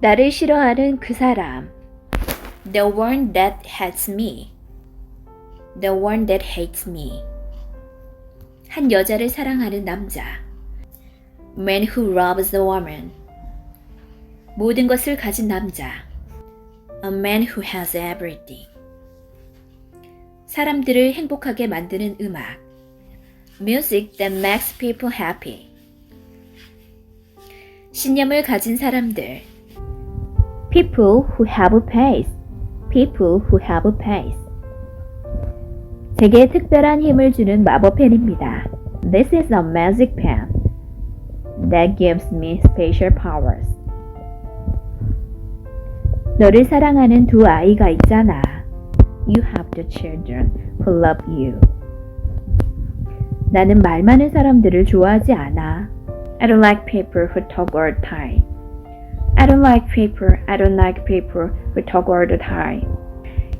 나를 싫어하는 그 사람. The one that hates me. The one that hates me. 한 여자를 사랑하는 남자. Man who loves a woman. 모든 것을 가진 남자. A man who has everything. 사람들을 행복하게 만드는 음악. Music that makes people happy. 신념을 가진 사람들. People who have a pace. People who have a pace. 제게 특별한 힘을 주는 마법펜입니다. This is a magic pen that gives me special powers. 너를 사랑하는 두 아이가 있잖아. You have the children who love you. 나는 말 많은 사람들을 좋아하지 않아. I don't like people who talk all the time. I don't like people, I don't like people who talk all the time.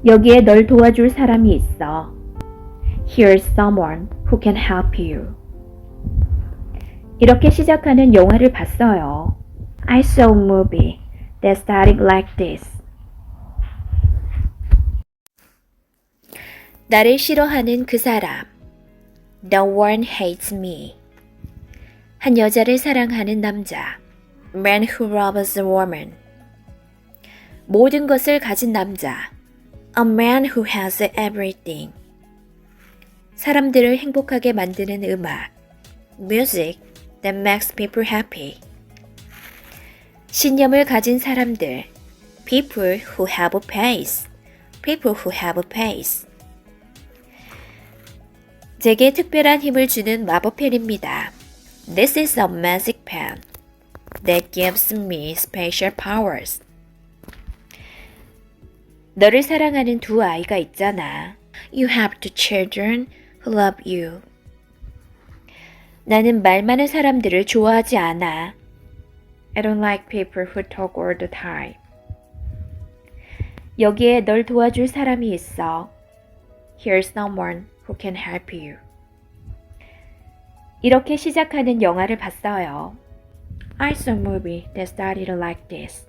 여기에 널 도와줄 사람이 있어. Here's someone who can help you. 이렇게 시작하는 영화를 봤어요. I saw a movie that started like this. 나를 싫어하는 그 사람. The one hates me. 한 여자를 사랑하는 남자. Man who loves a woman. 모든 것을 가진 남자. A man who has everything. 사람들을 행복하게 만드는 음악. Music that makes people happy. 신념을 가진 사람들. People who have a pace. People who have a pace. 제게 특별한 힘을 주는 마법 펜입니다. This is a magic pen that gives me special powers. 너를 사랑하는 두 아이가 있잖아. You have two children who love you. 나는 말 많은 사람들을 좋아하지 않아. I don't like people who talk all the time. 여기에 널 도와줄 사람이 있어. Here's someone who can help you. 이렇게 시작하는 영화를 봤어요. I saw a movie that started like this.